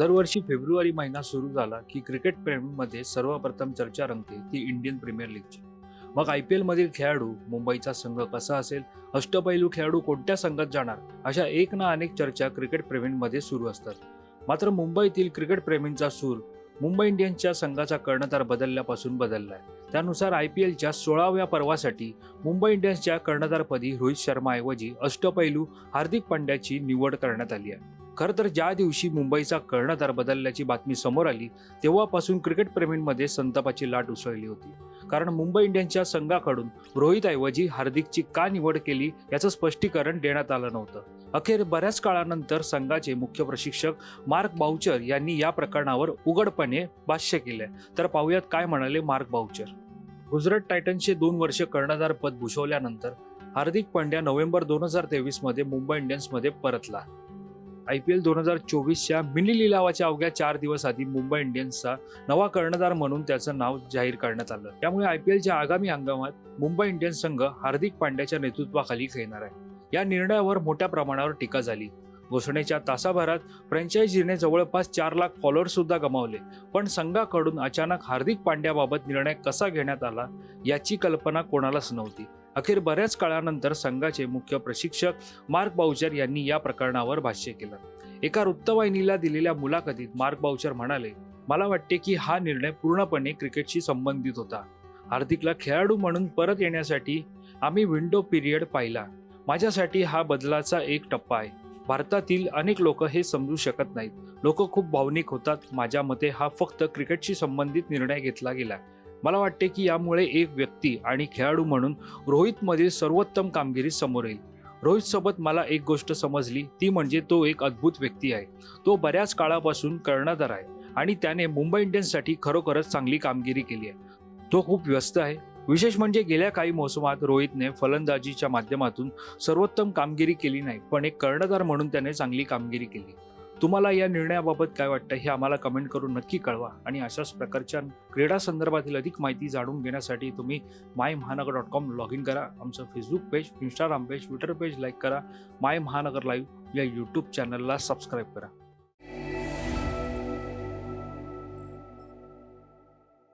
दरवर्षी फेब्रुवारी महिना सुरू झाला की क्रिकेट प्रेमीमध्ये सर्वप्रथम चर्चा रंगते ती इंडियन प्रीमियर लीगची. मग आय पी एलमधील खेळाडू मुंबईचा संघ कसा असेल अष्टपैलू खेळाडू कोणत्या संघात जाणार अशा एक ना अनेक चर्चा क्रिकेट प्रेमींमध्ये सुरू असतात. मात्र मुंबईतील क्रिकेट प्रेमींचा सूर मुंबई इंडियन्सच्या संघाचा कर्णधार बदलल्यापासून बदललाय. त्यानुसार आय पी एलच्या सोळाव्या पर्वासाठी मुंबई इंडियन्सच्या कर्णधारपदी रोहित शर्माऐवजी अष्टपैलू हार्दिक पांड्याची निवड करण्यात आली आहे. खरं तर ज्या दिवशी मुंबईचा कर्णधार बदलल्याची बातमी समोर आली तेव्हापासून क्रिकेट प्रेमींमध्ये संतापाची लाट उसळली होती. कारण मुंबई इंडियन्सच्या संघाकडून रोहितऐवजी हार्दिकची का निवड केली याचं स्पष्टीकरण देण्यात आलं नव्हतं. अखेर बऱ्याच काळानंतर संघाचे मुख्य प्रशिक्षक मार्क बाउचर यांनी या प्रकरणावर उघडपणे भाष्य केलंय. तर पाहुयात काय म्हणाले मार्क बाउचर. गुजरात टायटन्सचे दोन वर्ष कर्णधार पद भूषवल्यानंतर हार्दिक पांड्या नोव्हेंबर दोन हजार तेवीसमध्ये मुंबई इंडियन्समध्ये परतला. आय पी एल दोन हजार चोवीसच्या मिनी लिलावाच्या अवघ्या चार दिवस आधी मुंबई इंडियन्सचा नवा कर्णधार म्हणून त्याचं नाव जाहीर करण्यात आलं. त्यामुळे आय पी एलच्या आगामी हंगामात मुंबई इंडियन्स संघ हार्दिक पांड्याच्या नेतृत्वाखाली खेळणार आहे. या निर्णयावर मोठ्या प्रमाणावर टीका झाली. घोषणेच्या तासाभरात फ्रँचायझीने जवळपास चार लाख फॉलोअर्स सुद्धा गमावले. पण संघाकडून अचानक हार्दिक पांड्याबाबत निर्णय कसा घेण्यात आला याची कल्पना कोणालाच नव्हती. अखेर बऱ्याच काळानंतर संघाचे मुख्य प्रशिक्षक मार्क बाउचर यांनी या प्रकरणावर भाष्य केलं. एका वृत्तवाहिनीला दिलेल्या मुलाखतीत मार्क बाउचर म्हणाले मला वाटते की हा निर्णय पूर्णपणे क्रिकेटशी संबंधित होता. हार्दिकला खेळाडू म्हणून परत येण्यासाठी आम्ही विंडो पिरियड पाहिला. माझ्यासाठी हा बदलाचा एक टप्पा आहे. भारतातील अनेक लोक हे समजू शकत नाहीत. लोक खूप भावनिक होतात. माझ्या मते हा फक्त क्रिकेटशी संबंधित निर्णय घेतला गेला. मला वाटते की यामुळे एक व्यक्ती आणि खेळाडू म्हणून रोहितमधील सर्वोत्तम कामगिरी समोर येईल. रोहित सोबत मला एक गोष्ट समजली ती म्हणजे तो एक अद्भुत व्यक्ती आहे. तो बऱ्याच काळापासून कर्णधार आहे आणि त्याने मुंबई इंडियन्ससाठी खरोखरच चांगली कामगिरी केली आहे. तो खूप व्यस्त आहे. विशेष म्हणजे गेल्या काही मोसमात रोहितने फलंदाजीच्या माध्यमातून सर्वोत्तम कामगिरी केली नाही पण एक कर्णधार म्हणून त्याने चांगली कामगिरी केली. तुम्हाला या निर्णयाबाबत काय वाटतं हे आम्हाला कमेंट करून नक्की कळवा. आणि अशाच प्रकारच्या क्रीडा संदर्भातील अधिक माहिती जाणून घेण्यासाठी तुम्ही माय महानगर डॉट कॉम लॉग इन करा. आमचं Facebook page Instagram page Twitter page like करा. माय महानगर लाईव्ह या यूट्यूब चॅनलला सबस्क्राईब करा.